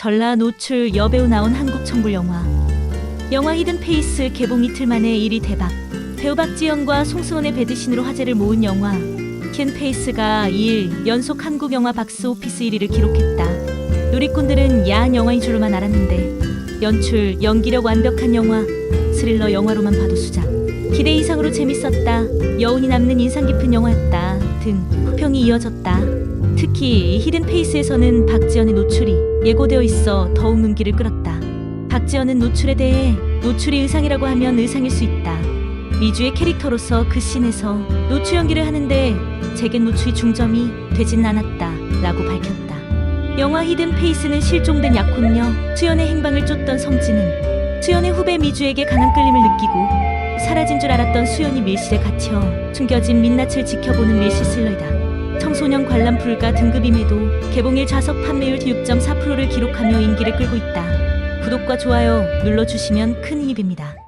전라 노출 여배우 나온 한국 청불 영화. 영화 히든 페이스 개봉 이틀 만에 1위 대박. 배우 박지영과 송수원의 배드신으로 화제를 모은 영화. 켄 페이스가 2일 연속 한국 영화 박스 오피스 1위를 기록했다. 누리꾼들은 야한 영화인 줄로만 알았는데 연출, 연기력 완벽한 영화, 스릴러 영화로만 봐도 수작. 기대 이상으로 재밌었다. 여운이 남는 인상 깊은 영화였다. 등 후평이 이어졌다. 특히 히든 페이스에서는 박지연의 노출이 예고되어 있어 더욱 눈길을 끌었다. 박지연은 노출에 대해 노출이 의상이라고 하면 의상일 수 있다. 미주의 캐릭터로서 그 씬에서 노출 연기를 하는데 제겐 노출이 중점이 되진 않았다. 라고 밝혔다. 영화 히든 페이스는 실종된 약혼녀 수연의 행방을 쫓던 성진은 수연의 후배 미주에게 강한 끌림을 느끼고 사라진 줄 알았던 수연이 밀실에 갇혀 숨겨진 민낯을 지켜보는 밀실 슬러이다. 청소년 관람 불가 등급임에도 개봉일 좌석 판매율 6.4%를 기록하며 인기를 끌고 있다. 구독과 좋아요 눌러주시면 큰 힘입니다.